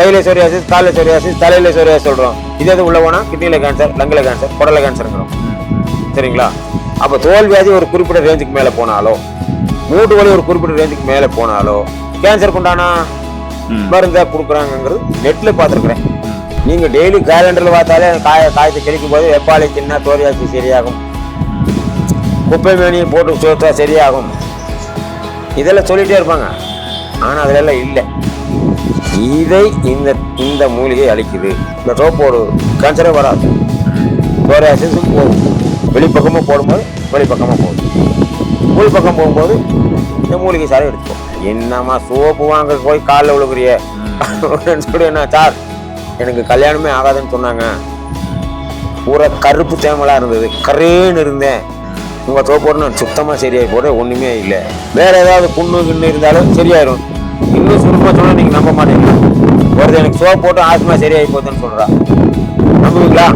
கையில சொரியாசிஸ் காலில் சொரியாசிஸ் தலையில சொரியாசிஸ் சொல்றோம். இதே இது உள்ள போனா? கிட்னில கேன்சர் லங்கில கேன்சர் குடல கேன்சருங்கிறோம் சரிங்களா? அப்ப தோல் வியாதி ஒரு குறிப்பிட்ட ரேஞ்சுக்கு மேல போனாலோ மூட்டு வலி ஒரு குறிப்பிட்ட ரேஞ்சுக்கு மேல போனாலோ கேன்சருக்கு உண்டான ம். மருந்தை கொடுக்குறாங்கிறது நெட்ல பார்த்துருக்குறேன். நீங்க டெய்லி கேலண்டர்ல பார்த்தாலே காய காயத்தை கிழிக்கும் போது வெப்பாலை தின்னா தோரியாசி சரியாகும். குப்பை மேனியை போட்டு சோத்தா சரியாகும். இதெல்லாம் சொல்லிட்டே இருப்பாங்க. ஆனா அதுல இல்லை. இதை இந்த இந்த மூலிகை அழிக்குது. இந்த சோப்போடு கேன்சரே வராது. சோரியாசிஸும் போகும் வெளிப்பக்கமாக போடும்போது வெளிப்பக்கமாக போகுது உள் பக்கம் போகும்போது இந்த மூலிகை சாரை எடுத்துக்கும். என்னம்மா சோப்பு வாங்க போய் காலில் விழுகுறிய? அப்படின்னு சொல்லி என்ன சார் எனக்கு கல்யாணமே ஆகாதுன்னு சொன்னாங்க. பூரா கருப்பு தேமலாக இருந்தது. கரேன்னு இருந்தேன். உங்கள் சோப்போடு நான் சுத்தமாக சரியாகி போட ஒன்றுமே இல்லை. வேறு ஏதாவது புண்ணு கிண்ணு இருந்தாலும் சரியாயிரும். வந்து சுருக்கமாக சொன்னால் நீங்கள் நம்ப மாட்டீங்க. ஒருத்தர் எனக்கு சோப் போட்டு ஆஸ்மா சரியாகி போகுதுன்னு சொல்கிறா நம்புவீங்களா?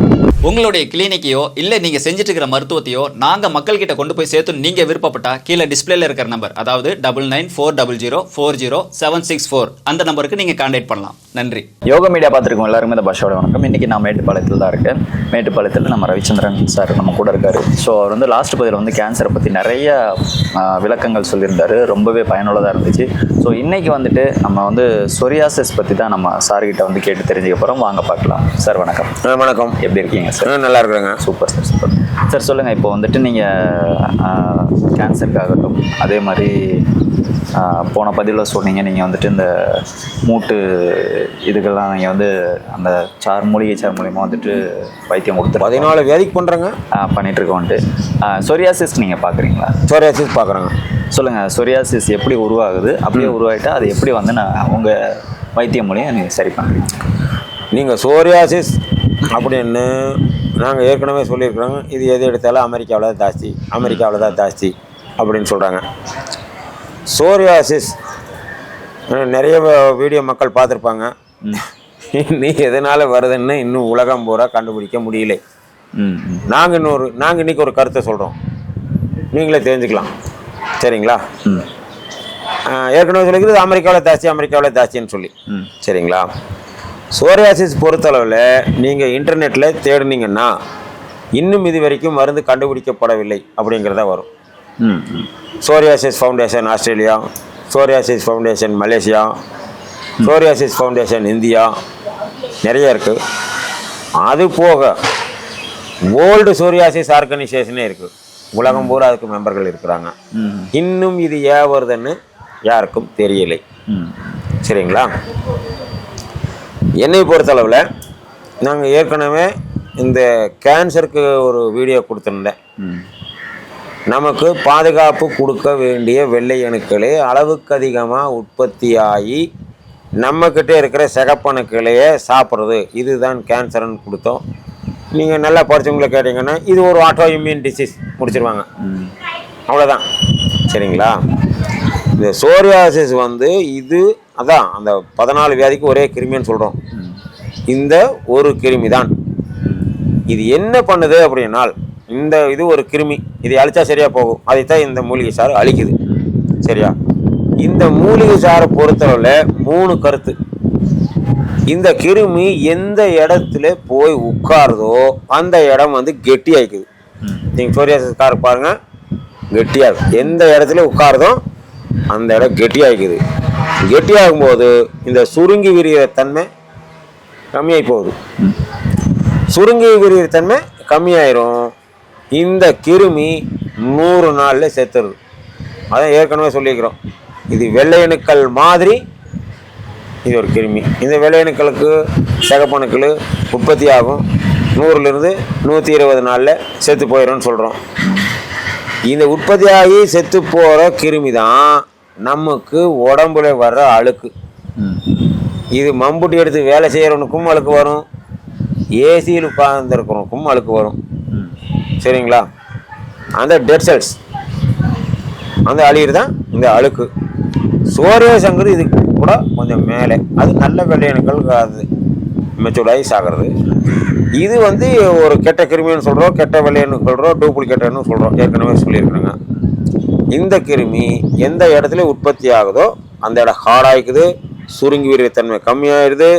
உங்களுடைய கிளினிக்கையோ இல்லை நீங்கள் செஞ்சுட்டு இருக்கிற மருத்துவத்தையோ நாங்கள் மக்கள்கிட்ட கொண்டு போய் சேர்த்து நீங்கள் விருப்பப்பட்டா கீழே டிஸ்பிளேல இருக்கிற நம்பர் அதாவது double nine four double zero four zero seven six four அந்த நம்பருக்கு நீங்கள் கான்டாக்ட் பண்ணலாம். நன்றி. யோகா மீடியா பார்த்துருக்கோம் எல்லாருமே இந்த பஸ்ஸோட வணக்கம். இன்றைக்கி நான் மேட்டுப்பாளையத்தில் தான் இருக்கேன். மேட்டுப்பாளையத்தில் நம்ம ரவிச்சந்திரன் சார் நம்ம கூட இருக்காரு. ஸோ அவர் வந்து லாஸ்ட் பதில் வந்து கேன்சரை பற்றி நிறைய விளக்கங்கள் சொல்லியிருந்தாரு. ரொம்பவே பயனுள்ளதாக இருந்துச்சு. ஸோ இன்னைக்கு வந்துட்டு நம்ம வந்து சொரியாசிஸ் பற்றி தான் நம்ம சார்கிட்ட வந்து கேட்டு தெரிஞ்சுக்க போகிறோம் வாங்க பார்க்கலாம். சார் வணக்கம். வணக்கம். எப்படி இருக்கீங்க? சார் நல்லா இருக்கிறேங்க சூப்பர் சார் சூப்பர். சார் சொல்லுங்கள் இப்போ வந்துட்டு நீங்கள் கேன்சருக்காகட்டும் அதே மாதிரி போன பதிவில் சொன்னீங்க நீங்கள் வந்துட்டு இந்த மூட்டு இதுக்கெல்லாம் நீங்கள் வந்து அந்த சார் மூலிகை சார் மூலியமாக வந்துட்டு வைத்தியம் கொடுத்து பதினாலு வேலைக்கு பண்ணுறேங்க பண்ணிட்டு இருக்கோன்ட்டு சொரியாசிஸ் நீங்கள் பார்க்குறீங்களா சோரியாசிஸ் பார்க்குறேங்க சொல்லுங்கள் சொரியாசிஸ் எப்படி உருவாகுது? அப்படியே உருவாயிட்டா அது எப்படி வந்து நான் உங்கள் வைத்தியம் மூலியம் நீங்கள் சரி பண்ணுறீங்க நீங்கள் சோரியாசிஸ் அப்படின்னு நாங்கள் ஏற்கனவே சொல்லியிருக்கிறோங்க இது எது எடுத்தாலும் அமெரிக்காவில் தான் ஜாஸ்தி அமெரிக்காவில் தான் ஜாஸ்தி அப்படின்னு சொல்கிறாங்க சோரியாசிஸ். நிறைய வீடியோ மக்கள் பார்த்துருப்பாங்க. நீ எதனால் வருதுன்னு இன்னும் உலகம் பூரா கண்டுபிடிக்க முடியல. நாங்கள் இன்னொரு நாங்கள் இன்றைக்கி ஒரு கருத்தை சொல்கிறோம் நீங்களே தெரிஞ்சுக்கலாம். சரிங்களா? ஏற்கனவே சொல்லிக்கிறது அமெரிக்காவில் ஜாஸ்தி அமெரிக்காவில் ஜாஸ்தின்னு சொல்லி. ம். சரிங்களா? சோரியாசிஸ் பொறுத்தளவில் நீங்கள் இன்டர்நெட்டில் தேடுனீங்கன்னா இன்னும் இது வரைக்கும் மருந்து கண்டுபிடிக்கப்படவில்லை அப்படிங்கிறதா வரும். Psoriasis foundation Australia psoriasis foundation Malaysia psoriasis foundation India நிறைய இருக்குது அது போக வேர்ல்டு சோரியாசிஸ் ஆர்கனைசேஷனே இருக்குது உலகம் பூரா அதுக்கு மெம்பர்கள் இருக்கிறாங்க. இன்னும் இது ஏன் வருதுன்னு யாருக்கும் தெரியலை. சரிங்களா? என்னை பொறுத்தளவில் நாங்கள் ஏற்கனவே இந்த கேன்சருக்கு ஒரு வீடியோ கொடுத்துருந்தேன். நமக்கு பாதுகாப்பு கொடுக்க வேண்டிய வெள்ளை அணுக்களே அளவுக்கு அதிகமாக உற்பத்தியாகி நம்மக்கிட்ட இருக்கிற சிகப்பணுக்களையே சாப்பிட்றது. இதுதான் கேன்சர்னு கொடுத்தோம். நீங்கள் நல்லா படிச்சவங்களை கேட்டிங்கன்னா இது ஒரு ஆட்டோ இம்யூன் டிசீஸ் முடிச்சிருவாங்க அவ்வளோதான் சரிங்களா? இந்த சோரியாசிஸ் வந்து இது அதான் அந்த பதினாலு வியாதிக்கு ஒரே கிருமின்னு சொல்கிறோம் இந்த ஒரு கிருமி தான். இது என்ன பண்ணுது அப்படின்னால் இந்த இது ஒரு கிருமி. இதை அழிச்சா சரியா போகும். அதைத்தான் இந்த மூலிகை சாறு அழிக்குது. சரியா? இந்த மூலிகை சாரை பொறுத்தளவில் மூணு கருத்து. இந்த கிருமி எந்த இடத்துல போய் உட்காருதோ அந்த இடம் வந்து கெட்டி ஆயிக்குது நீங்கள் சோரியாசிஸ் கார் பாருங்கள் கெட்டியாக எந்த இடத்துல உட்காருதோ அந்த இடம் கெட்டியாகிக்குது. கெட்டியாகும் போது இந்த சுருங்கி விரிகிற தன்மை கம்மியாகி போகுது சுருங்கி விரிகிற தன்மை கம்மியாயிரும். இந்த கிருமி நூறு நாளில் செத்துருது. அதான் ஏற்கனவே சொல்லியிருக்கிறோம். இது வெள்ளையணுக்கள் மாதிரி இது ஒரு கிருமி. இந்த வெள்ளையணுக்களுக்கு சிகப்பணுக்கள் உற்பத்தி ஆகும் நூறுலேருந்து நூற்றி இருபது நாளில் செத்து போயிடும்னு சொல்கிறோம் இந்த உற்பத்தியாகி செத்து போகிற கிருமி தான் நமக்கு உடம்புல வர்ற அழுக்கு. இது மம்புட்டி எடுத்து வேலை செய்கிறவனுக்கும் அழுக்கு வரும். ஏசியில் உட்கார்ந்துருக்கிறவனுக்கும் அழுக்கு வரும். சரிங்களா? அந்த டெட் செல்ஸ் அந்த அழியிறது? தான் இந்த அழுக்கு. சோரேசங்கிறது இதுக்கு கூட கொஞ்சம் மேலே. அது நல்ல வெள்ளையணுக்கள் அது மெச்சூர்டாகி சாகிறது. இது வந்து ஒரு கெட்ட கிருமின்னு சொல்கிறோம் கெட்ட வெள்ளையன்னு சொல்கிறோம் டூப்ளிகேட்டர்னு சொல்கிறோம் ஏற்கனவே சொல்லியிருக்கிறேங்க. இந்த கிருமி எந்த இடத்துல உற்பத்தி ஆகுதோ அந்த இடம் ஹார்டாகிக்குது சுருங்கி விரியத்தன்மை கம்மியாயிடுது.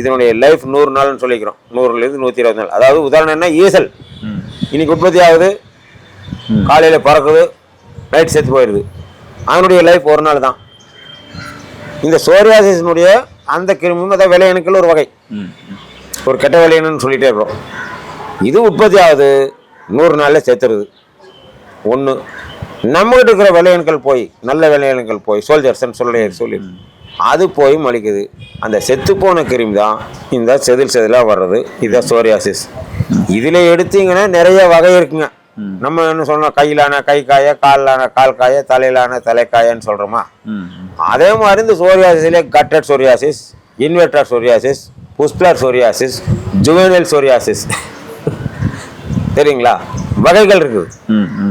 இதனுடைய லைஃப் நூறு நாள்னு சொல்லிக்கிறோம். நூறுலேருந்து நூற்றி இருபது நாள். அதாவது உதாரணம் என்ன? ஈசல். இன்னைக்கு உற்பத்தி ஆகுது. காலையில் பறக்குது நைட் செத்து போயிடுது. அதனுடைய லைஃப் ஒரு நாள் தான். இந்த சோரியாசிஸினுடைய அந்த கிருமியும் அதான் விளையணுக்கள் ஒரு வகை. ஒரு கெட்ட விளையணுன்னு சொல்லிட்டே இருக்கிறோம் இது உற்பத்தி ஆகுது நூறு நாளில் செத்துருது ஒன்று நம்மகிட்ட இருக்கிற விளையணுக்கள் போய் நல்ல விளையணுக்கள் போய் சோல்ஜர்ஸ்ன்னு சொல்லி சொல்லி அது போய் மலிக்குது. அந்த செத்து போன கிருமி தான் இந்த செதில் செதிலாக வர்றது இதுதான் சோரியாசிஸ் இதில் எடுத்தீங்கன்னா நிறைய வகை இருக்குங்க. நம்ம என்ன சொல்றோம் கையிலான கை காய காலான கால் காய தலையிலான தலைக்காயன்னு சொல்கிறோமா. அதே மாதிரி இந்த சோரியாசிஸ்லேயே guttate psoriasis inverter psoriasis pustular psoriasis juvenile psoriasis சரிங்களா வகைகள் இருக்குது.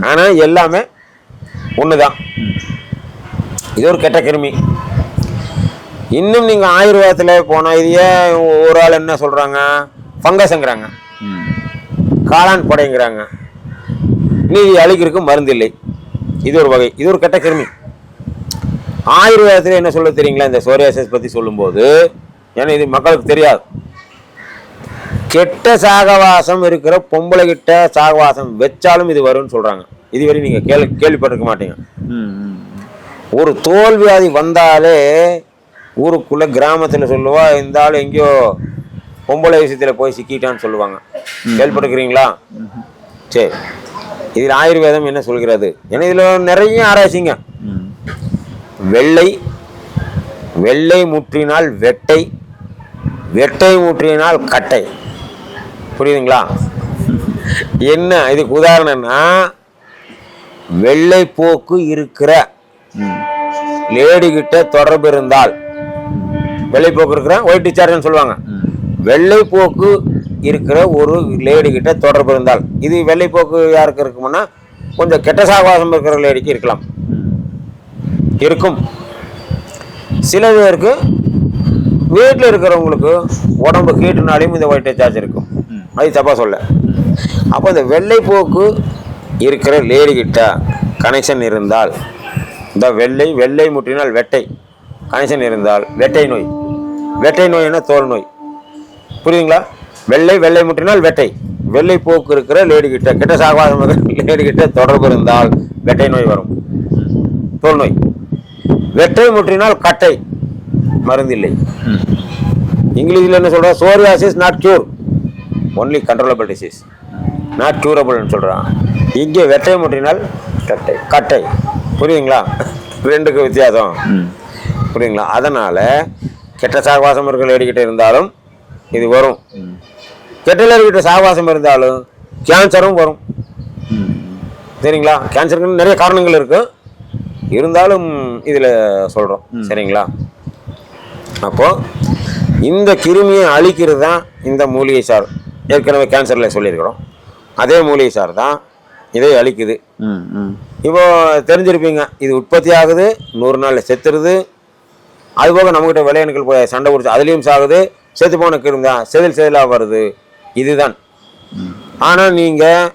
ஆனால் எல்லாமே ஒன்று தான் இது ஒரு கெட்ட கிருமி. இன்னும் நீங்கள் ஆயுர்வேதத்தில் போனால் இது ஏன் ஒரு ஆள் என்ன சொல்கிறாங்க ஃபங்கஸ்ங்கிறாங்க. காளான் படைங்கிறாங்க. நீதி அழிக்கிறதுக்கு மருந்து இல்லை. இது ஒரு வகை. இது ஒரு கெட்ட கிருமி. ஆயுர்வேதத்தில் என்ன சொல்ல தெரியுங்களா? இந்த சோரியாசிஸ் பற்றி சொல்லும்போது ஏன்னா இது மக்களுக்கு தெரியாது. கெட்ட சாகவாசம் இருக்கிற பொம்பளை கிட்ட சாகவாசம் வச்சாலும் இது வரும்னு சொல்றாங்க. இதுவரை நீங்க கேள்வி கேள்விப்பட்டிருக்க மாட்டீங்க. ஒரு தோல் வியாதி வந்தாலே ஊருக்குள்ள கிராமத்துல சொல்லுவா இந்த ஆள் எங்கேயோ பொம்பளை விஷயத்துல போய் சிக்கிட்டான்னு சொல்லுவாங்க. கேள்விப்பட்டிருக்கிறீங்களா? சரி. இதில் ஆயுர்வேதம் என்ன சொல்கிறது? ஏன்னா இதுல நிறைய ஆராய்ச்சிங்க. வெள்ளை வெள்ளை முற்றினால் வெட்டை வெட்டை முற்றினால் கட்டை. புரியுதுங்களா? என்ன இதுக்கு உதாரணம்னா வெள்ளை போக்கு இருக்கிற லேடி கிட்ட தொடர்பு இருந்தால் வெள்ளை போக்கு இருக்கிற ஒயிட் டிச்சார்ஜ்னு சொல்லுவாங்க. வெள்ளை போக்கு இருக்கிற ஒரு லேடி கிட்ட தொடர்பு இருந்தால் இது வெள்ளை போக்கு யாருக்கு இருக்குமுன்னா கொஞ்சம் கெட்ட சாகவாசம் இருக்கிற லேடிக்கு இருக்கலாம். இருக்கும். சில பேருக்கு வீட்டில் இருக்கிறவங்களுக்கு உடம்பு கீட்டுனாலையும் இந்த ஒயிட் சார்ஜ் இருக்கும். அது தப்பாக சொல்ல. அப்போ இந்த வெள்ளை போக்கு இருக்கிற லேடி கிட்ட கனெக்ஷன் இருந்தால் இந்த வெள்ளை வெள்ளை முற்றினால் வெட்டை. கனெக்ஷன் இருந்தால் வெட்டை நோய். வெட்டை நோய்னா தோல் நோய். புரியுதுங்களா? வெள்ளை வெள்ளை முற்றினால் வெட்டை. வெள்ளை போக்கு இருக்கிற லேடி கிட்ட கெட்ட சாகவாசம் இருக்கிற லேடி கிட்ட தொடர்பு இருந்தால் வெட்டை நோய் வரும். தோல் நோய். வெட்டை முற்றினால் கட்டை. மருந்தில்லை. இங்கிலீஷில் என்ன சொல்கிறா psoriasis not cure only controllable disease not க்யூரபிள்னு சொல்கிறான் இங்கே வெட்டை முற்றினால் கட்டை. கட்டை. புரியுதுங்களா? ரெண்டுக்கு வித்தியாசம். ம். புரியுதுங்களா? அதனால் கெட்ட சாகவாசம் இருக்கிற லேடிக்கிட்ட இருந்தாலும் இது வரும். கெட்ட லேடிக்கிட்ட சாகவாசம் இருந்தாலும் கேன்சரும் வரும். சரிங்களா? கேன்சருக்கு நிறைய காரணங்கள் இருக்கு. இருந்தாலும் இதில் சொல்கிறோம் சரிங்களா? அப்போ இந்த கிருமியை அழிக்கிறது தான் இந்த மூலிகை சார் ஏற்கனவே கேன்சரில் சொல்லியிருக்கிறோம். அதே மூலிகை சார் தான் இதை அழிக்குது. இப்போ தெரிஞ்சிருப்பீங்க இது உற்பத்தி ஆகுது நூறு நாளில் செத்துருது. அதுபோக நம்மகிட்ட விளையாணுக்கள் போய் சண்டை பிடிச்சி அதுலேயும் சாகுது செத்து போன கிருமி தான் செதில் செதிலாக வருது. இதுதான். ஆனால் நீங்கள்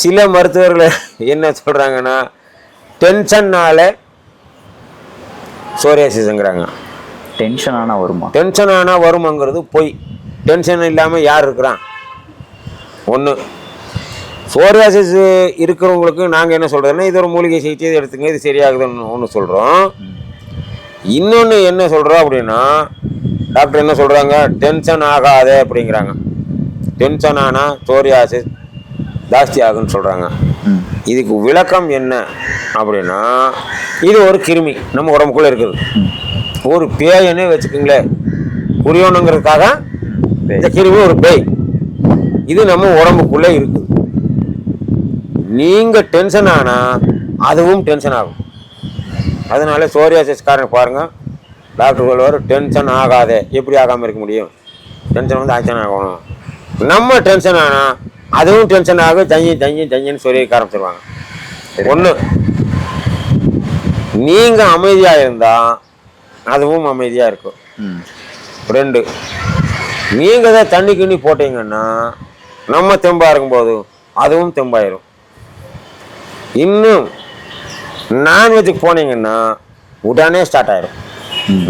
சில மருத்துவர்கள் என்ன சொல்கிறாங்கன்னா டென்ஷன்னால சோரியாசிஸ்ங்கிறாங்க டென்ஷன் ஆனா வருமா? டென்ஷன் ஆனால் வருமாங்கிறது பொய். டென்ஷன் இல்லாமல் யார் இருக்கிறான்? ஒன்று சோரியாசிஸ் இருக்கிறவங்களுக்கு நாங்கள் என்ன சொல்கிறோன்னா இது ஒரு மூலிகை சிகிச்சை எடுத்துங்க இது சரியாகுதுன்னு ஒன்று சொல்கிறோம் இன்னொன்று என்ன சொல்கிறோம் அப்படின்னா டாக்டர் என்ன சொல்கிறாங்க டென்ஷன் ஆகாதே அப்படிங்கிறாங்க. டென்ஷன் ஆனால் சோரியாசிஸ் ஜாஸ்தி ஆகுன்னு சொல்கிறாங்க. இதுக்கு விளக்கம் என்ன அப்படின்னா இது ஒரு கிருமி நம்ம உடம்புக்குள்ளே இருக்குது. ஒரு பேயன்னே வச்சுக்கோங்களேன். புரியணுங்கிறதுக்காக இந்த கிருமி ஒரு பேய். இது நம்ம உடம்புக்குள்ளே இருக்குது. நீங்கள் டென்ஷன் ஆனால் அதுவும் டென்ஷன் ஆகும். அதனால சோரியாசிஸ்காரன் பாருங்கள் பாருங்க. டாக்டர் சொல்லுவார் டென்ஷன் ஆகாதே. எப்படி ஆகாமல் இருக்க முடியும்? டென்ஷன் வந்து ஆக்ஷன் ஆகணும். நம்ம டென்ஷன் ஆனால் அதுவும் டென்ஷன் ஆகும். தங்கி தங்கி தங்கின்னு சொல்லி ஆரம்பிச்சிருவாங்க. ஒன்று நீங்கள் அமைதியாக இருந்தால் அதுவும் அமைதியாக இருக்கும். ரெண்டு நீங்கள் தான் தண்ணி கிண்ணி போட்டீங்கன்னா நம்ம தெம்பாக இருக்கும்போது அதுவும் தெம்பாயிரும். இன்னும் நான்வெஜ்ஜுக்கு போனீங்கன்னா உடனே ஸ்டார்ட் ஆயிரும்.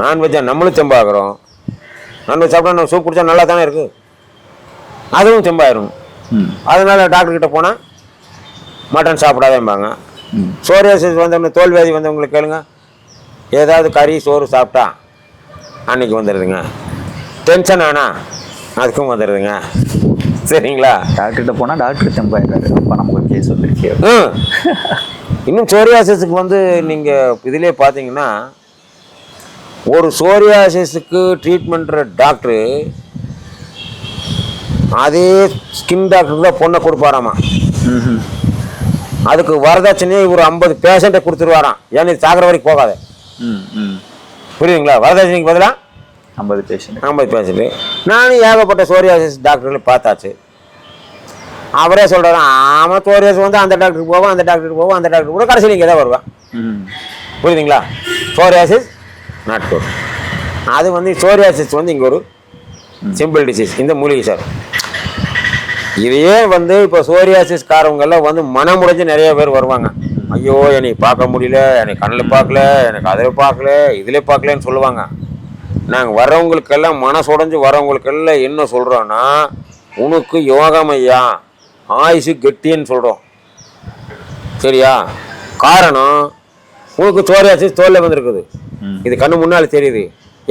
நான்வெஜ்ஜை நம்மளும் தெம்பாகிறோம் நான்வெஜ் சாப்பிட்டா நம்ம சூப் குடிச்சா நல்லா தானே இருக்குது அதுவும் தெம்பாயிரும். அதனால டாக்டர் கிட்ட போனால் மட்டன் சாப்பிடாதேம்பாங்க. சோரியாசிஸ் வந்தவங்க தோல்வியாதி வந்தவங்களுக்கு கேளுங்க. ஏதாவது கறி சோறு சாப்பிட்டா அன்னைக்கு வந்துடுதுங்க டென்ஷன் ஆனா அதுக்கும் வந்துடுதுங்க சரிங்களா? டாக்டர்கிட்ட போனால் டாக்டர் தெம்பாயிட்டாரு அப்போ நமக்கு வந்துருச்சு. ம். இன்னும் சோரியாசிஸுக்கு வந்து நீங்கள் இதிலே பார்த்தீங்கன்னா ஒரு சோரியாசிஸுக்கு ட்ரீட்மெண்ட் டாக்டரு அதே ஸ்கின் டாக்டருக்கு தான் பொண்ணை கொடுப்பாராமா. அதுக்கு வரதட்சணையே ஒரு ஐம்பது பேஷண்ட்டை கொடுத்துருவாராம். ஏன்னா இது சாகிற வரைக்கும் போகாத. புரியுதுங்களா? வரதட்சணைக்கு பதிலாக ஐம்பது பேஷண்ட் ஐம்பது பேஷண்ட்டு நானும் ஏகப்பட்ட சோரியாசிஸ் டாக்டர்களை பார்த்தாச்சு. அவரே சொல்கிறாரு ஆமாம் சோரியாசிஸ் வந்து அந்த டாக்டருக்கு போவோம் அந்த டாக்டருக்கு போவோம் அந்த டாக்டருக்கு கூட கடைசியில் இங்கே தான் வருவேன் புரியுதுங்களா? சோரியாசிஸ் நாட் குட் அது வந்து சோரியாசிஸ் வந்து இங்கே ஒரு சிம்பிள் டிசீஸ் இந்த மூலிகை சார். இதையே வந்து இப்போ சோரியாசிஸ் காரவங்கெல்லாம் வந்து மனமுடைஞ்சு நிறைய பேர் வருவாங்க. ஐயோ என்னை பார்க்க முடியல எனக்கு கண்ணில் பார்க்கல எனக்கு அதில் பார்க்கல இதில் பார்க்கலன்னு சொல்லுவாங்க. நாங்கள் வர்றவங்களுக்கெல்லாம் மனசுடைஞ்சு வரவங்களுக்கெல்லாம் என்ன சொல்கிறோன்னா உனக்கு யோகம் ஐயா ஆயுசு கெட்டின்னு சொல்கிறோம் சரியா? காரணம் உனக்கு சோரியாசிஸ் தோல்ல வந்திருக்குது. இது கண்ணு முன்னால் தெரியுது.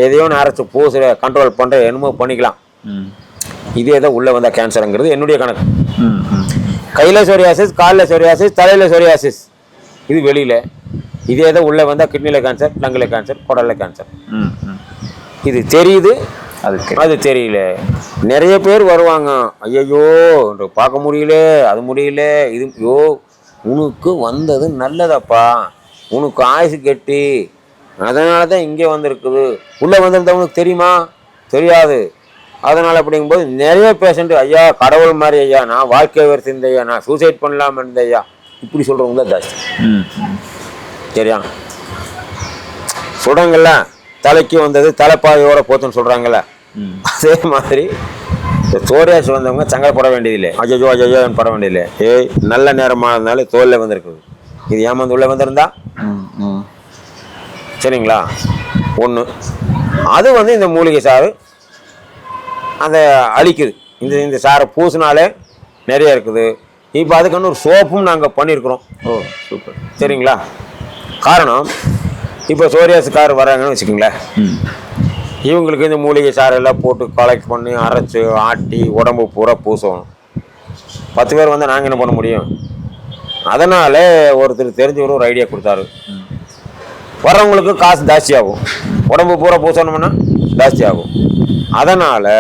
எதையோ அரைச்சி பூசுற கண்ட்ரோல் பண்ணுற என்னமோ பண்ணிக்கலாம். ம். இதே தான் உள்ளே வந்தால் கேன்சருங்கிறது என்னுடைய கணக்கு. கையில் சோரியாசிஸ் காலில் சோரியாசிஸ் தலையில் சோரியாசிஸ் இது வெளியில். இதே தான் உள்ளே வந்தால் கிட்னியில் கேன்சர் லங்கில் கேன்சர் குடலில் கேன்சர் இது தெரியுது. அதுக்கு அது தெரியல. நிறைய பேர் வருவாங்க. ஐயையோ பார்க்க முடியல அது முடியல இது யோ உனக்கு வந்தது நல்லதப்பா. உனக்கு ஆயுசு கெட்டி. அதனால தான் இங்கே வந்திருக்குது. உள்ளே வந்திருந்தவனுக்கு தெரியுமா? தெரியாது. அதனால் அப்படிங்கும்போது நிறைய பேஷண்ட் ஐயா கடவுள் மாதிரி ஐயா நான் வாழ்க்கை வரிசை இருந்த ஐயா நான் சூசைட் பண்ணலாம இருந்த ஐயா? இப்படி சொல்கிறவங்க தான் ஜாஸ்தி. சரியா? சுடங்கள்ல தலைக்கு வந்தது தலைப்பாயோட போத்துன்னு சொல்கிறாங்கல்ல அதே மாதிரி இந்த சோரியாசி வந்தவங்க சங்கடப்பட வேண்டியதில்லை. அஜயோ அஜயோ பட வேண்டியதில்லை. ஏய் நல்ல இருந்தாலும் தோல்ல வந்திருக்குது. இது ஏமாந்து உள்ள வந்திருந்தா? சரிங்களா? ஒன்று அது வந்து இந்த மூலிகை சாறு அதை அழிக்குது. இந்த இந்த சாரை பூசினாலே நிறைய இருக்குது. இப்போ அதுக்குன்னு ஒரு சோப்பும் நாங்கள் பண்ணியிருக்கிறோம் ஓ சூப்பர். சரிங்களா? காரணம் இப்போ சோரியாசுக்கார் வராங்கன்னு வச்சுக்கோங்களேன். இவங்களுக்கு இந்த மூலிகை சாரெல்லாம் போட்டு கலெக்ட் பண்ணி அரைச்சி ஆட்டி உடம்பு பூரா பூசணும் பத்து பேர் வந்து நாங்கள் என்ன பண்ண முடியும்? அதனால் ஒருத்தர் தெரிஞ்சவர் ஒரு ஐடியா கொடுத்தாரு. வர்றவங்களுக்கு காசு ஜாஸ்தி ஆகும் உடம்பு பூரா பூசணும்னா ஜாஸ்தி ஆகும் அதனால்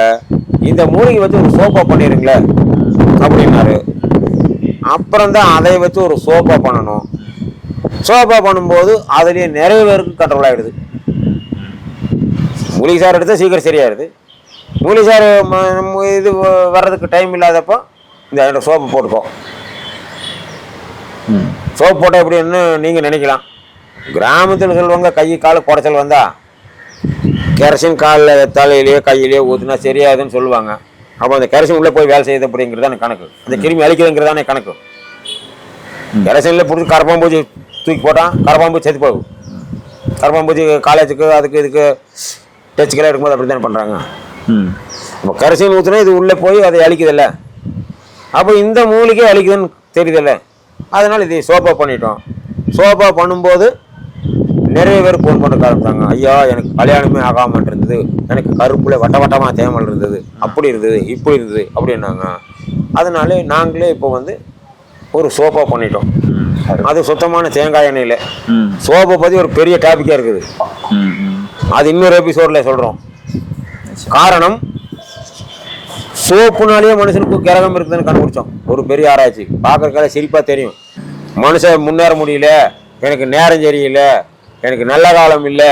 இந்த மூலிகை வச்சு ஒரு சோப்பா பண்ணிடுங்களேன் அப்படின்னாரு. அப்புறம் தான் அதை வச்சு ஒரு சோப்பா பண்ணணும். சோப்பா பண்ணும்போது அதுலேயே நிறைய பேருக்கு கண்ட்ரோல் ஆகிடுது மூலிகை சாறு எடுத்தால் சீக்கிரம் சரியாயிருது மூலிகை நம்ம இது வர்றதுக்கு டைம் இல்லாதப்போ இந்த சோப்பு போட்டுக்கோ. சோப்பு போட்டால் எப்படின்னு நீங்கள் நினைக்கலாம். கிராமத்தில் சொல்லுவாங்க கை கால் குடைச்சல் வந்தா கெரசின் காலில் தலையிலேயே கையிலேயே ஊற்றுனா சரியாதுன்னு சொல்லுவாங்க. அப்போ அந்த கெரசின் உள்ளே போய் வேலை செய்யுது அப்படிங்கிறதான கணக்கு. அந்த கிருமி அழிக்குதுங்கிறதானே கணக்கு. கெரசினில் பிடிச்சி கரப்பாம்பூச்சி தூக்கி போட்டால் கரப்பாம்பூச்சி செத்து போகும். கரப்பாம்பூச்சி காலேஜுக்கு அதுக்கு இதுக்கு டச்சுக்கெல்லாம் எடுக்கும்போது அப்படி தானே பண்ணுறாங்க அப்போ கரைசல் ஊற்றுனா இது உள்ளே போய் அதை அழிக்குதில்ல. அப்போ இந்த மூலிகை அழிக்குதுன்னு தெரியுதில்ல. அதனால் இதை சோப்பா பண்ணிட்டோம். சோப்பா பண்ணும்போது நிறைய பேர் ஃபோன் பண்ண ஆரம்பித்தாங்க ஐயா எனக்கு கல்யாணமே ஆகாமல் இருந்தது எனக்கு கருப்புல வட்ட வட்டமாக தேமல் இருந்தது அப்படி இருந்தது இப்படி இருந்தது அப்படின்னாங்க. அதனால நாங்களே இப்போ வந்து ஒரு சோப்பா பண்ணிட்டோம். அது சுத்தமான தேங்காய் எண்ணெயில். சோப்பை பற்றி ஒரு பெரிய டாப்பிக்காக இருக்குது. அது இன்னொரு எபிசோடில் சொல்கிறோம் காரணம் சோப்புனாலேயே மனுஷனுக்கு கிரகம் இருக்குதுன்னு கண்டுபிடிச்சோம். ஒரு பெரிய ஆராய்ச்சி. பார்க்கறதுக்காக சிரிப்பாக தெரியும். மனுஷன் முன்னேற முடியல. எனக்கு நேரம் சரியில்ல. எனக்கு நல்ல காலம் இல்லை.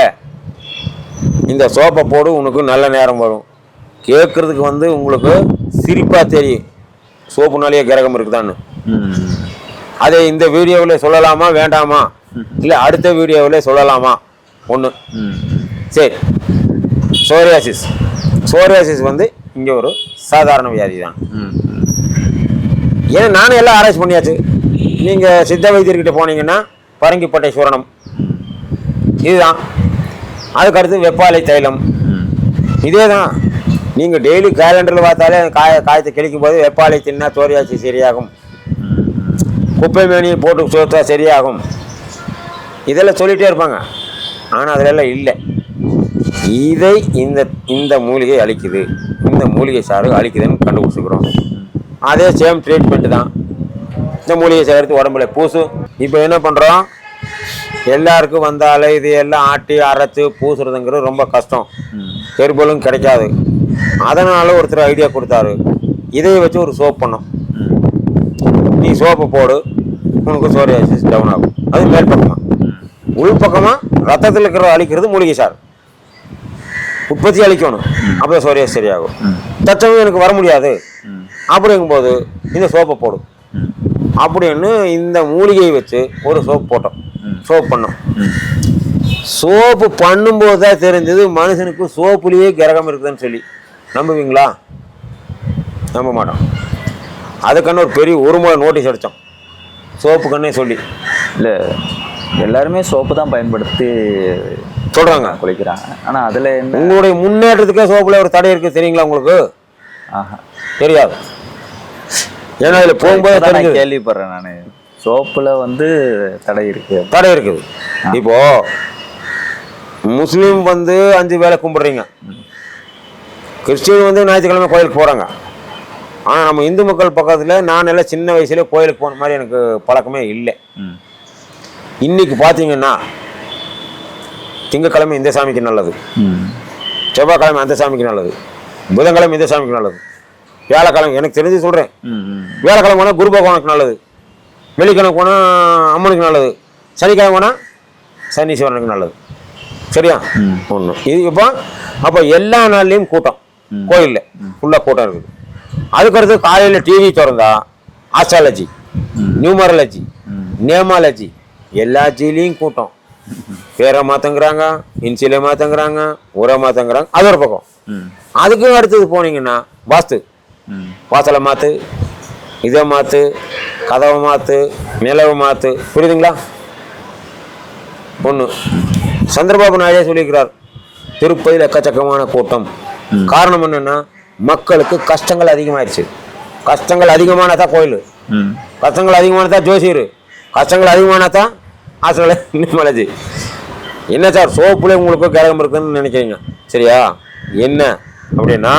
இந்த சோப்பை போடு உனக்கு நல்ல நேரம் வரும். கேட்குறதுக்கு வந்து உங்களுக்கு சிரிப்பாக தெரியும். சோப்புனாலேயே கிரகம் இருக்குதான்னு. அதை இந்த வீடியோவில் சொல்லலாமா வேண்டாமா? இல்லை அடுத்த வீடியோவில் சொல்லலாமா? ஒன்று ம் சரி. சோரியாசிஸ் சோரியாசிஸ் வந்து இங்கே ஒரு சாதாரண வியாதி தான். ஏன்னா நானும் எல்லாம் ஆராய்ச்சி பண்ணியாச்சு. நீங்கள் சித்த வைத்தியர்கிட்ட போனீங்கன்னா பரங்கிப்பட்டை சூரணம். இதுதான். அதுக்கடுத்து வெப்பாலை தைலம். இதே தான் நீங்கள் டெய்லி கேலண்டரில் பார்த்தாலே காய காயத்தை கிழிக்கும் போது வெப்பாலை தின்னா தோரியாச்சி சரியாகும். குப்பை மேனியை போட்டு சோத்தா சரியாகும். இதெல்லாம் சொல்லிகிட்டே இருப்பாங்க. ஆனால் அதிலெல்லாம் இல்லை. இதை இந்த இந்த மூலிகை அழிக்குது. இந்த மூலிகை சாறு அழிக்குதுன்னு கண்டுபிடிச்சிக்கிறோம். அதே சேம் ட்ரீட்மெண்ட்டு தான். இந்த மூலிகை சேர்த்து உடம்புல பூசு. இப்போ என்ன பண்ணுறோம் எல்லாருக்கும் வந்தாலே இது எல்லாம் ஆட்டி அரைச்சு பூசுறதுங்கிறது ரொம்ப கஷ்டம். பெருபலும் கிடைக்காது. அதனால் ஒருத்தர் ஐடியா கொடுத்தாரு. இதை வச்சு ஒரு சோப் பண்ணோம் நீ சோப்பு போடு. உனக்கு சோரியாசிஸ் டவுன் ஆகும். அது மேல் பக்கமாக உள் பக்கமாக ரத்தத்தில் இருக்கிற அழிக்கிறது மூலிகை சார் உற்பத்தி அழிக்கணும். அப்போ சோரியாஸ் சரியாகும். ம். தச்சமே எனக்கு வர முடியாது. அப்படிங்கும்போது இந்த சோப்பை போடு. ம் அப்படின்னு இந்த மூலிகையை வச்சு ஒரு சோப் போட்டோம். சோப் பண்ணோம். சோப்பு பண்ணும்போது தான் தெரிஞ்சது மனுஷனுக்கு சோப்புலேயே கிரகம் இருக்குதுன்னு சொல்லி. நம்புவீங்களா? நம்ப மாட்டோம். அதுக்கான ஒரு பெரிய ஒரு முறை நோட்டீஸ் அடித்தோம் சோப்புக்கண்ணே சொல்லி. இல்லை எல்லாருமே சோப்பு தான் பயன்படுத்தி சொல்கிறாங்க குளிக்கிறாங்க. ஆனால் அதில் என்ன? உங்களுடைய முன்னேற்றத்துக்கே சோப்புல ஒரு தடை இருக்குது தெரியுங்களா உங்களுக்கு? ஆஹா. தெரியாது. ஏன்னா இதில் போகும்போது நான் கேள்விப்படுறேன் நான். சோப்புல வந்து தடை இருக்கு. தடை இருக்குது. இப்போ முஸ்லீம் வந்து அஞ்சு வேளை கும்பிடுறீங்க. கிறிஸ்டின் வந்து ஞாயிற்றுக்கிழமை கோயிலுக்கு போகிறாங்க ஆனால் நம்ம இந்து மக்கள் பக்கத்தில் நான் எல்லாம் சின்ன வயசுலேயே கோயிலுக்கு போன மாதிரி எனக்கு பழக்கமே இல்லை. இன்னைக்கு பார்த்தீங்கன்னா திங்கக்கிழமை இந்த சாமிக்கு நல்லது. செவ்வாய்க்கிழமை அந்த சாமிக்கு நல்லது. புதன்கிழமை இந்த சாமிக்கு நல்லது. வியாழக்கிழமை எனக்கு தெரிஞ்சு சொல்கிறேன் வியாழக்கிழமை போனால் குரு பகவானுக்கு நல்லது. வெள்ளிக்கிழமை போனால் அம்மனுக்கு நல்லது. சனிக்கிழமை போனால் சனீஸ்வரனுக்கு நல்லது. சரியா. ஒன்று இது இப்போ அப்போ எல்லா நாள்லேயும் கூட்டம். கோயிலில். ஃபுல்லாக கூட்டம் இருக்குது. அதுக்கடுத்து காலையில் டிவி திறந்தா ஆஸ்ட்ராலஜி நியூமராலஜி நேமாலஜி எல்லா ஜிலையும் கூட்டம். பேரை மாற்றங்கிறாங்க இன்சிலை மாற்றங்கிறாங்க உரை மாற்றங்கிறாங்க அது ஒரு பக்கம். அதுக்கும் அடுத்தது போனீங்கன்னா வாஸ்து. வாசலை மாற்று இதை மாற்று கதவை மாற்று நிலவை மாற்று புரியுதுங்களா? ஒன்று சந்திரபாபு நாயுடே சொல்லியிருக்கிறார் திருப்பதியில் எக்கச்சக்கமான கூட்டம். காரணம் என்னன்னா மக்களுக்கு கஷ்டங்கள் அதிகமாயிருச்சு. கஷ்டங்கள் அதிகமானதா கோயில். கஷ்டங்கள் அதிகமானதா ஜோசியர். கஷ்டங்கள் அதிகமானதா ஆசிரியர் நிம்மலஜி என்ன சார் சோப்புல உங்களுக்கு கிரகம் இருக்குன்னு நினைக்கிறீங்க? சரியா? என்ன? அப்படின்னா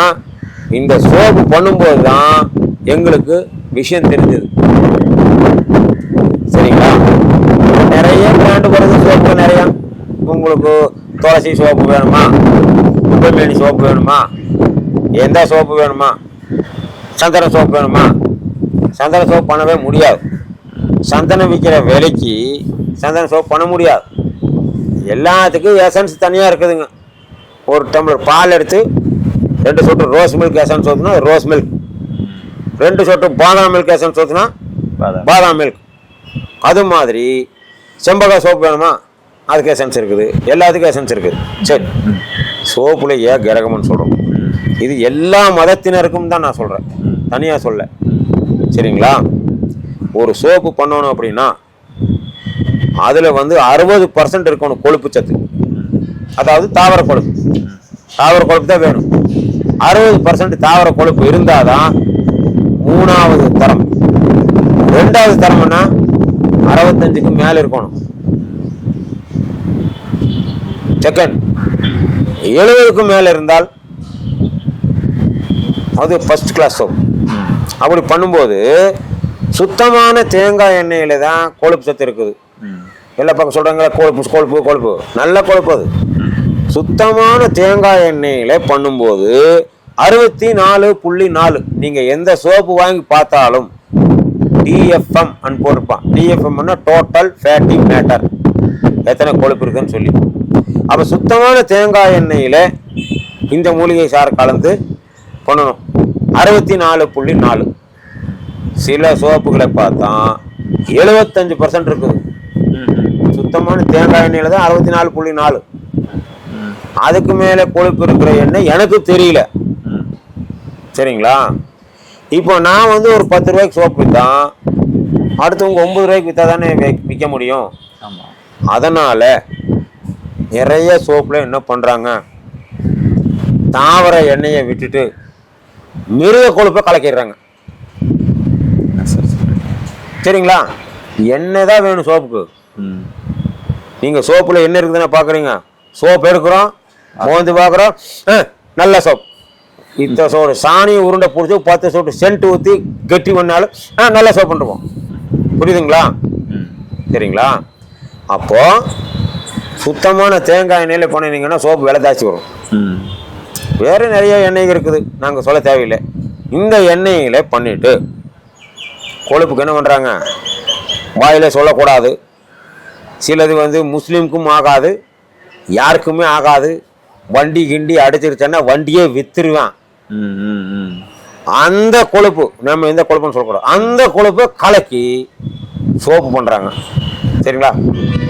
இந்த சோப்பு பண்ணும்போது தான் எங்களுக்கு விஷயம் தெரிஞ்சது. சரிங்களா? நிறைய பிராண்டு வருது சோப்பு நிறையா. உங்களுக்கு துளசி சோப்பு வேணுமா? குப்பைமேனி சோப்பு வேணுமா? எந்த சோப்பு வேணுமா? சந்தன சோப்பு வேணுமா? சந்தன சோப்பு பண்ணவே முடியாது. சந்தனம் விற்கிற விலைக்கு சந்தன சோப்பு பண்ண முடியாது. எல்லாத்துக்கும் எசன்ஸ் தனியாக இருக்குதுங்க. ஒரு டம்ளர் பால் எடுத்து ரெண்டு சொட்டு ரோஸ் மில்க் எசன்ஸ் ஊற்றினா ரோஸ் மில்க். ரெண்டு சொட்டு பாதாம் மில்க் எசன்ஸ் ஊற்றினா பாதாம். மில்க். அது மாதிரி செம்பக சோப்பு வேணுமா? அதுக்கு எசன்ஸ் இருக்குது. எல்லாத்துக்கும் எசன்ஸ் இருக்குது. சரி. சோப்புல ஏன் கிரகம்னு சொல்கிறோம் இது எல்லா மதத்தினருக்கும் தான் நான் சொல்கிறேன் தனியாக சொல்ல. சரிங்களா? ஒரு சோப்பு பண்ணணும் அப்படின்னா அதில் வந்து அறுபது பர்சன்ட் இருக்கணும் கொழுப்பு சத்து. அதாவது தாவர கொழுப்பு. தாவர கொழுப்பு தான் வேணும். அறுபது பர்சன்ட் தாவர கொழுப்பு இருந்தால் தான் மூணாவது தரம். ரெண்டாவது தரம்னா அறுபத்தஞ்சுக்கு மேலே இருக்கணும். செகண்ட் எழுபதுக்கும் மேலே இருந்தால் அது ஃபர்ஸ்ட் கிளாஸ் சோப் அப்படி பண்ணும்போது சுத்தமான தேங்காய் எண்ணெயில் தான் கொழுப்பு சத்து இருக்குது. எல்லா பக்கம் சொல்கிறாங்களா கொழுப்பு கொழுப்பு கொழுப்பு. நல்ல கொழுப்பு அது. சுத்தமான தேங்காய் எண்ணெயில் பண்ணும்போது அறுபத்தி நாலு புள்ளி நாலு. நீங்கள் எந்த சோப்பு வாங்கி பார்த்தாலும் டிஎஃப்எம் அன் போட்டிருப்பான். டிஎஃப்எம்னா டோட்டல் ஃபேட்டி மேட்டர் எத்தனை கொழுப்பு இருக்குன்னு சொல்லி. அப்போ சுத்தமான தேங்காய் எண்ணெயில் இந்த மூலிகை சார் கலந்து பண்ணணும். அறுபத்தி நாலு புள்ளி நாலு. சில சோப்புகளை பார்த்தா எழுபத்தஞ்சு பர்சன்ட் இருக்குது. சுத்தமான தேங்காய் எண்ணெயில் தான் அறுபத்தி நாலு புள்ளி நாலு. அதுக்கு மேலே கொழுப்பு இருக்கிற எண்ணெய் எனக்கு தெரியல. சரிங்களா? இப்போ நான் வந்து ஒரு பத்து ரூபாய்க்கு சோப்பு விற்றான் அடுத்தவங்க ஒன்பது ரூபாய்க்கு விற்றா தானே விற்க முடியும்? அதனால் நிறைய சோப்பில் என்ன பண்ணுறாங்க தாவர எண்ணெயை விட்டுட்டு மிருக கொழுப்பை கலக்கிடுறாங்க. சரிங்களா? எண்ணெய் தான் வேணும் சோப்புக்கு. நீங்கள் சோப்பில் என்ன இருக்குதுன்னு பார்க்குறீங்க சோப் எடுக்கிறோம் மோந்து பார்க்குறோம் நல்ல சோப் இந்த சோடு சாணி உருண்டை பிடிச்சி பத்து சோட்டு சென்ட் ஊற்றி கெட்டி பண்ணாலும் ஆ நல்ல சோப் பண்ணுவோம் புரியுதுங்களா? சரிங்களா? அப்போ சுத்தமான தேங்காய் எண்ணெயில் பண்ணினீங்கன்னா சோப்பு விலை தாச்சி வரும். ம் வேறு நிறைய எண்ணெய் இருக்குது. நாங்கள் சொல்ல தேவையில்லை. இந்த எண்ணெயில் பண்ணிவிட்டு கொழுப்புக்கு என்ன பண்ணுறாங்க வாயில் சொல்லக்கூடாது. சிலது வந்து முஸ்லீமுக்கும் ஆகாது யாருக்குமே ஆகாது. வண்டி கிண்டி அடிச்சிருச்சேன்னா வண்டியே வித்துருவான். அந்த கொழுப்பு நம்ம எந்த கொழுப்புன்னு சொல்லக்கூடாது அந்த கொழுப்பை கலக்கி சோப்பு பண்ணுறாங்க சரிங்களா?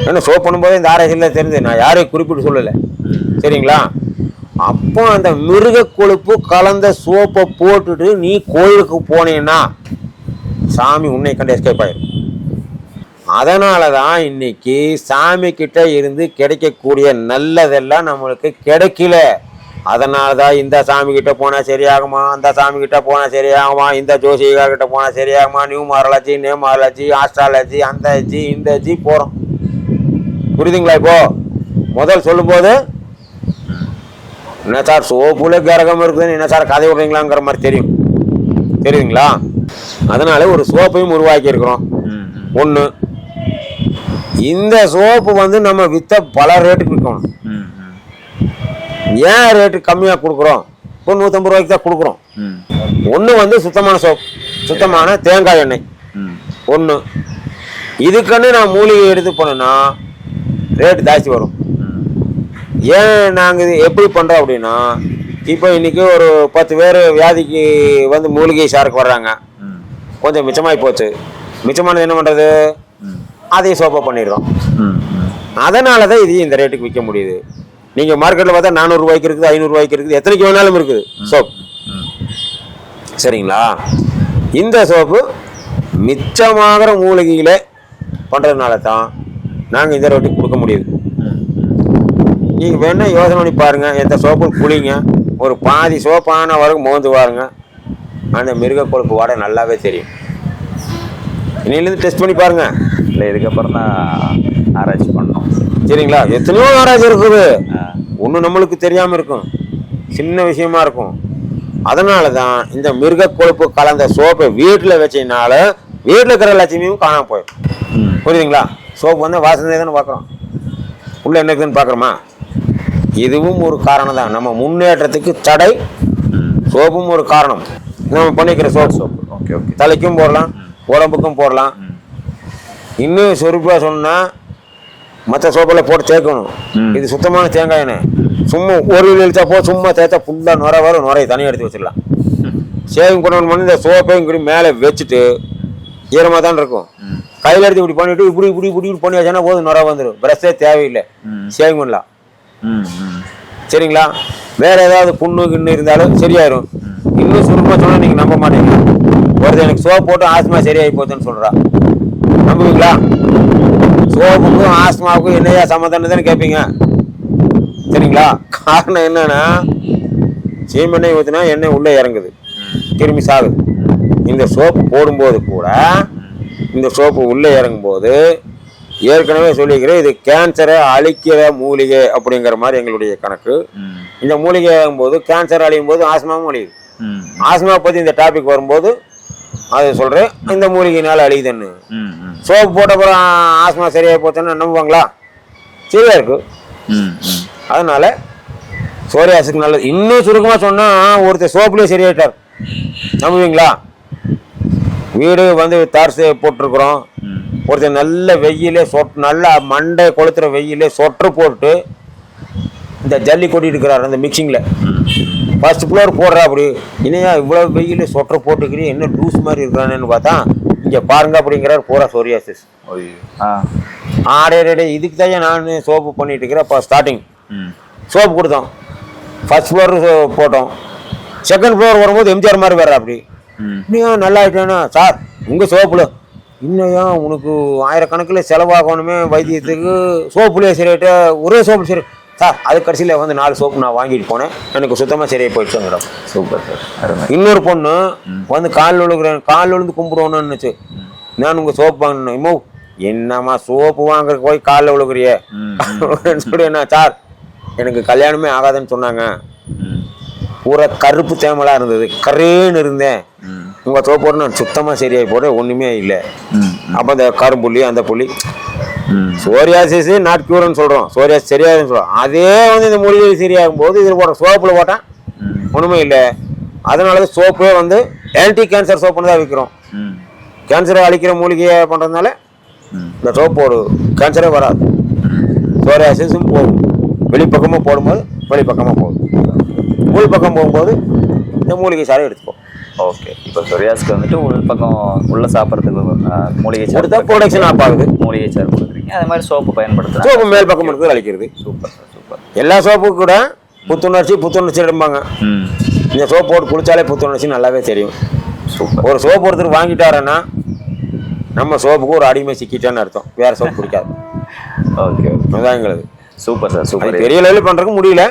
ஏன்னா சோப் பண்ணும்போது இந்த ஆராய்ச்சியில் தெரிஞ்சு நான் யாரையும் குறிப்பிட்டு சொல்லலை. சரிங்களா? அப்போ அந்த மிருக கொழுப்பு கலந்த சோப்பை போட்டுட்டு நீ கோயிலுக்கு போனீன்னா சாமி உன்னை கண்டு எஸ்கேப் ஆயிரும். அதனால தான் இன்னைக்கு சாமி கிட்ட இருந்து கிடைக்கக்கூடிய நல்லதெல்லாம் நம்மளுக்கு கிடைக்கல. அதனால தான் இந்த சாமி கிட்ட போனால் சரியாகுமா அந்த சாமி கிட்ட போனால் சரியாகுமா இந்த ஜோசிகா கிட்ட போனால் சரியாகுமா numerology numerology astrology அந்த ஜி இந்த ஜி போகிறோம் புரியுதுங்களா இப்போ? முதல் சொல்லும்போது என்ன சார் சோப்புல கரகம் இருக்குதுன்னு என்ன சார் கதை விடுறீங்களாங்கிற மாதிரி தெரியும். தெரியுதுங்களா? அதனால ஒரு சோப்பையும் உருவாக்கி இருக்கிறோம் ஒன்று இந்த சோப்பு வந்து நம்ம வித்த பல ரேட்டுக்கு விற்கணும். ஏன் ரேட்டு கம்மியாக கொடுக்குறோம்? இப்போ நூற்றம்பது ரூபாய்க்கு தான் கொடுக்குறோம். ஒன்று வந்து சுத்தமான சோப் சுத்தமான தேங்காய் எண்ணெய். ஒன்று இதுக்குன்னு நான் மூலிகை எடுத்து போனேன்னா ரேட்டு ஜாஸ்தி வரும். ஏன் நாங்கள் இது எப்படி பண்ணுறோம் அப்படின்னா இப்போ இன்றைக்கி ஒரு பத்து பேர் வியாதிக்கு வந்து மூலிகை சாருக்கு வர்றாங்க. கொஞ்சம் மிச்சமாகி போச்சு. மிச்சமானது என்ன பண்ணுறது அதையும் சோப்பாக பண்ணிடுறோம். அதனால தான் இதையும் இந்த ரேட்டுக்கு விற்க முடியுது. நீங்கள் மார்க்கெட்டில் பார்த்தா நானூறுரூவாய்க்கு இருக்குது ஐநூறுரூவாய்க்கு இருக்குது எத்தனைக்கு வேணாலும் இருக்குது. சோப். சரிங்களா? இந்த சோப்பு மிச்சமாகிற மூலிகையிலே பண்ணுறதுனால தான் நாங்கள் இந்த ரேட்டுக்கு கொடுக்க முடியுது. நீங்கள் வேணா யோசனை பண்ணி பாருங்கள் எந்த சோப்பு குளிங்க ஒரு பாதி சோப்பான வரைக்கும் மோந்து பாருங்க அந்த மிருக கொழுப்பு வாடை நல்லாவே தெரியும். இன்னிலேருந்து டெஸ்ட் பண்ணி பாருங்கள் இல்லை இதுக்கப்புறம் தான் ஆராய்ச்சி பண்ணோம். சரிங்களா? எத்தனையோ ஆராய்ச்சி இருக்குது. ஒன்று நம்மளுக்கு தெரியாமல் இருக்கும். சின்ன விஷயமா இருக்கும். அதனால தான் இந்த மிருக கொழுப்பு கலந்த சோப்பை வீட்டில் வச்சதுனால வீட்டில் இருக்கிற லட்சுமியும் காணாம போயிடும். புரியுதுங்களா? சோப்பு வந்து வாசனை தானே பார்க்குறோம் உள்ள என்ன இருக்குதுன்னு பார்க்குறோமா இதுவும் ஒரு காரணம் தான். நம்ம முன்னேற்றத்துக்கு தடை. சோப்பும் ஒரு காரணம். நம்ம பண்ணிக்கிற சோப் சோப்பு. Okay okay. தலைக்கும் போடலாம் உடம்புக்கும் போடலாம். இன்னும் சொருப்பாக சொன்னால் மற்ற சோப்பில் போட்டு தேய்க்கணும். இது சுத்தமான தேங்காய் எண்ணெய். சும்மா ஒரு இழுத்தா போ சும்மா தேய்ச்சா ஃபுல்லாக நுர வரும் நுரையை தனியாக எடுத்து வச்சிடலாம். சேவிங் பண்ணணும் பண்ணி இந்த சோப்பையும் இப்படி மேலே வச்சுட்டு ஈரமாக தான் இருக்கும். கையில் எடுத்து இப்படி பண்ணிட்டு இப்படி இப்படி இப்படி இப்படி பண்ணி வச்சானா போதும் நுர வந்துடும் ப்ரஷ்ஷே தேவையில்லை. சேவிங் பண்ணலாம். சரிங்களா? வேற ஏதாவது புண்ணு கிண்ணு இருந்தாலும் சரியாயிரும். இன்னும் சுருக்கமாக சொன்னால் நீங்கள் நம்ப மாட்டீங்க. ஒருத்தர் எனக்கு சோப் போட்டு ஆஸ்மா சரியாகி போச்சுன்னு சொல்கிறா நம்புவீங்களா? சோப்புக்கும் ஆஸ்மாவுக்கும் என்னையா சம்மந்தம்னு கேட்பீங்க சரிங்களா? காரணம் என்னன்னா சீமெண்ணெய் ஊற்றினா எண்ணெய் உள்ளே இறங்குது. திரும்பி சாகுது. இந்த சோப்பு போடும்போது கூட இந்த சோப்பு உள்ளே இறங்கும்போது ஏற்கனவே சொல்லிக்கிறேன் இது கேன்சரை அழிக்கிற மூலிகை அப்படிங்கிற மாதிரி எங்களுடைய கணக்கு. இந்த மூலிகை ஆகும்போது கேன்சர் அழியும் போது ஆஸ்மாவும் அழியுது ஆஸ்மா பற்றி இந்த டாபிக் வரும்போது அது சொல்கிறேன் இந்த மூலிகையினால் அழியுதுன்னு. சோப்பு போட்ட அப்புறம் ஆஸ்மா சரியாக போச்சுன்னு நம்புவாங்களா? சரியா இருக்கு. அதனால சோரியாசுக்கு நல்லது. இன்னும் சுருக்கமாக சொன்னால் ஒருத்தர் சோப்புலேயே சரியாயிட்டார். நம்புவீங்களா? வீடு வந்து தார்சு போட்டிருக்கிறோம். ஒருத்தர் நல்ல வெயிலே சொட் நல்லா மண்டை கொளுத்துற வெயிலே சொட்டர் போட்டு இந்த ஜல்லி கொட்டிட்டு இருக்கிறார் அந்த மிக்சிங்கில் ஃபர்ஸ்ட் ஃப்ளோர் போடுறா அப்படி. இனியா இவ்வளோ வெயில் சொட்டர் போட்டுக்கிறீ என்ன லூஸ் மாதிரி இருக்கிறானேன்னு பார்த்தா இங்கே பாருங்க அப்படிங்கிறார் பூரா சோரியாசிஸ் ஆடே டே இதுக்கு தான் நான் சோப்பு பண்ணிட்டு இருக்கிறேன் அப்போ ஸ்டார்டிங் சோப்பு கொடுத்தோம். ஃபர்ஸ்ட் ஃப்ளோர் போட்டோம். செகண்ட் ஃப்ளோர் வரும்போது எம்ஜிஆர் மாதிரி வேற அப்படி. நீ நல்லா சார் உங்கள் சோப்புல இன்னையா உனக்கு ஆயிரக்கணக்கில் செலவாகணுமே வைத்தியத்துக்கு சோப்புலேயே சரியாயிட்ட ஒரே சோப்பு சரி சார் அது கடைசியில் வந்து நாலு சோப்பு நான் வாங்கிட்டு போனேன். எனக்கு சுத்தமாக சரியாக போயிடுச்சு மேடம். சூப்பர் சார் இன்னொரு பொண்ணு வந்து கால் விழுகிறேன் கால் விழுந்து கும்பிடுவோன்னு நான் உங்கள் சோப்பு வாங்கணும். இம்மோ என்னம்மா சோப்பு வாங்குறதுக்கு போய் காலில் விழுகிறியே? சொல்லி என்ன சார் எனக்கு கல்யாணமே ஆகாதுன்னு சொன்னாங்க. பூரா கருப்பு தேமலாக இருந்தது. கரேன்னு இருந்தேன். உங்கள் சோப்பு நான் சுத்தமாக சரியாகி போட ஒன்றுமே இல்லை. அப்போ அந்த கரும்புள்ளி அந்த புள்ளி. சோரியாசிஸ் நாட் க்யூர்னு சொல்கிறோம் சோரியாஸ் சரியாதுன்னு சொல்கிறோம் அதே வந்து இந்த மூலிகை சரியாகும் போது இதில் போடுற சோப்பில் போட்டால் ம், ஒன்றுமே இல்லை. அதனால தான் சோப்பே வந்து ஆன்டி கேன்சர் சோப்புன்னு தான் விற்கிறோம் கேன்சரை அழிக்கிற மூலிகையை பண்ணுறதுனால. இந்த சோப்பு போடு. கேன்சரே வராது. சோரியாசிஸும் போகும். வெளிப்பக்கமாக போடும்போது வெளிப்பக்கமாக போகுது உள் பக்கம் போகும்போது இந்த மூலிகை சாரை எடுத்துப்போம். ஓகே. இப்போ சொரியாஸ்க்கு வந்துட்டு உள் பக்கம் உள்ள சாப்பிட்றதுக்கு மூலிகை சாறு கொடுத்தா ப்ரொடக்ஷன் ஆஃப் ஆகுது மூலிகை சாறு கொடுக்குறீங்க. அதே மாதிரி சோப்பு பயன்படுத்துகிறேன் சோப்பு மேல் பக்கம் இருக்கிறது அழிக்கிறது. Super sir super. எல்லா சோப்புக்கும் கூட புத்துணர்ச்சி புத்துணர்ச்சி எடுப்பாங்க இந்த சோப்பு போட்டு குளிச்சாலே புத்துணர்ச்சி நல்லாவே தெரியும். சூப்பர். ஒரு சோப்பு ஒருத்தர் வாங்கிட்டாருன்னா நம்ம சோப்புக்கு ஒரு அடிமை சிக்கிட்டான்னு அர்த்தம். வேற சோப்பு பிடிக்காது. ஓகே அதுதான் எங்களுக்கு. Super sir super. பெரிய லெவலில் பண்ணுறதுக்கு முடியல.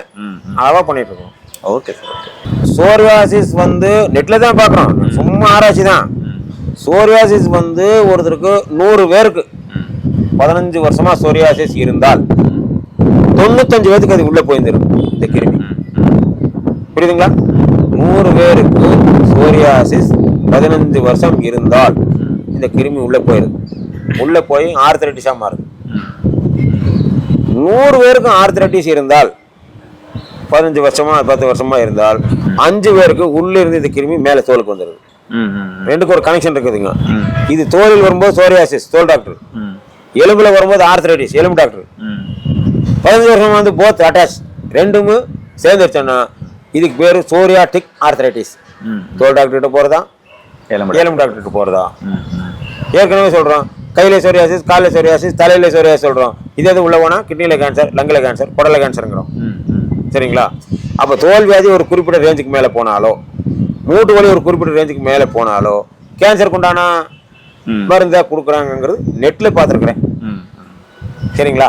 அளவாக பண்ணிட்டு இருக்கோம். Okay sir okay. சோரியாசிஸ் வந்து நெட்டில் தான் பார்க்குறோம். சும்மா ஆராய்ச்சி தான். சோரியாசிஸ் வந்து ஒருத்தருக்கு நூறு பேருக்கு பதினஞ்சு வருஷமா சோரியாசிஸ் இருந்தால் தொண்ணூத்தஞ்சு பேருக்கு அது உள்ளே போயிருந்துடும் இந்த கிருமி. புரியுதுங்களா? நூறு பேருக்கு சோரியாசிஸ் பதினஞ்சு வருஷம் இருந்தால் இந்த கிருமி உள்ளே போயிருது உள்ளே போய் ஆர்த்தரைட்டிஸாக மாறுது நூறு பேருக்கும் ஆர்த்தரைட்டிஸ் இருந்தால் பதினஞ்சு வருஷமா பத்து வருஷமா இருந்தால் அஞ்சு பேருக்கு உள்ள இருந்து இந்த கிருமி மேலே தோலுக்கு வந்துடுது ரெண்டுக்கு ஒரு கனெக்ஷன் இருக்குதுங்க. இது தோலில் வரும்போது சோரியாசிஸ் தோல் டாக்டர் எலும்புல வரும்போது ஆர்த்தரைட்டிஸ் எலும்பு டாக்டர் பதினஞ்சு வருஷம் வந்து போத் அட்டாச் ரெண்டுமே சேர்ந்துருச்சோன்னா இதுக்கு பேர் சோரியாட்டிக் ஆர்த்தரைட்டிஸ் தோல் டாக்டர்கிட்ட போகிறதா எலும்பு எலும்பு டாக்டர்கிட்ட போகிறதா ஏற்கனவே சொல்கிறோம் கையில் சோரியாசிஸ் காலில் சோரியாசிஸ் தலையில் சோரியாசிஸ் சொல்கிறோம் இதே இது உள்ள போனால் கிட்னியில் கேன்சர் லங்கில் கேன்சர் குடல கேன்சருங்கிறோம் சரிங்களா? அப்போ தோல் வியாதி ஒரு குறிப்பிட்ட ரேஞ்சுக்கு மேலே போனாலோ மூட்டு வலி ஒரு குறிப்பிட்ட ரேஞ்சுக்கு மேலே போனாலோ கேன்சருக்கு உண்டான மருந்தை கொடுக்குறாங்கங்கிறது நெட்டில் பார்த்துருக்குறேன். சரிங்களா?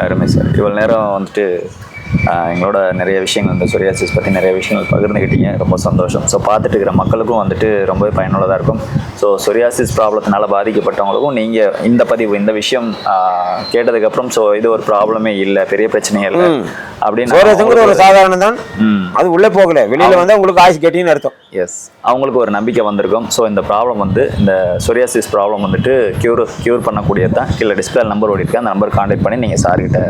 அருமை சார். இவ்வளோ நேரம் வந்துட்டு எங்களோட நிறைய விஷயங்கள் இந்த சொரியாசிஸ் பற்றி நிறைய விஷயங்கள் பகிர்ந்துக்கிட்டீங்க ரொம்ப சந்தோஷம். ஸோ பார்த்துட்டு இருக்கிற மக்களுக்கும் வந்துட்டு ரொம்பவே பயனுள்ளதாக இருக்கும். ஸோ சொரியாசிஸ் ப்ராப்ளத்தினால பாதிக்கப்பட்டவங்களுக்கும் நீங்கள் இந்த பதிவு இந்த விஷயம் கேட்டதுக்கப்புறம் ஸோ இது ஒரு ப்ராப்ளமே இல்லை. பெரிய பிரச்சனையே இல்லை. அப்படின்னு சோரியாசுங்கிற ஒரு சாதாரணம் தான் அது உள்ளே போகல. வெளியில் வந்து உங்களுக்கு ஆயுசு கெட்டின்னு அர்த்தம். எஸ் அவங்களுக்கு ஒரு நம்பிக்கை வந்திருக்கும். ஸோ இந்த ப்ராப்ளம் வந்து இந்த சொரியாசிஸ் ப்ராப்ளம் வந்துட்டு க்யூர் க்யூர் பண்ணக்கூடியது தான் கீழே டிஸ்பிளே நம்பர் ஓடி இருக்கு அந்த நம்பர் காண்டாக்ட் பண்ணி நீங்கள் சார்கிட்ட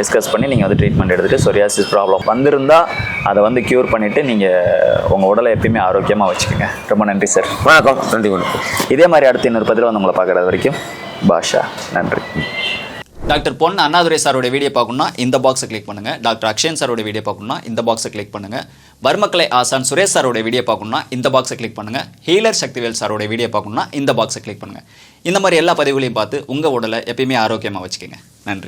டிஸ்கஸ் பண்ணி நீங்கள் வந்து ட்ரீட்மெண்ட் எடுத்துகிட்டு சொரியாசிஸ் ப்ராப்ளம் வந்திருந்தால் அதை வந்து க்யூர் பண்ணிவிட்டு நீங்கள் உங்கள் உடலை எப்பயுமே ஆரோக்கியமாக வச்சுக்கோங்க. ரொம்ப நன்றி சார் வணக்கம். நன்றி வணக்கம். இதே மாதிரி அடுத்த இன்னொரு பதில் வந்து உங்களை பார்க்குறது வரைக்கும் பாஷா. நன்றி. டாக்டர் பொன் அண்ணாதுரை சாரோட வீடியோ பார்க்கணும்னா இந்த பாக்ஸை கிளிக் பண்ணுங்க. டாக்டர் அக்ஷயன் சாரோட வீடியோ பார்க்கணும்னா இந்த பாக்ஸை கிளிக் பண்ணுங்கள் வர்மக்கலை ஆசான் சுரேஷ் சாரோட வீடியோ பார்க்கணும்னா இந்த பாக்ஸை கிளிக் பண்ணுங்கள் ஹீலர் சக்திவேல் சாரோட வீடியோ பார்க்கணும்னா இந்த பாக்ஸை கிளிக் பண்ணுங்கள் இந்த மாதிரி எல்லா பதிவுகளையும் பார்த்து உங்கள் உடலை எப்பயுமே ஆரோக்கியமாக வச்சுக்கோங்க. நன்றி.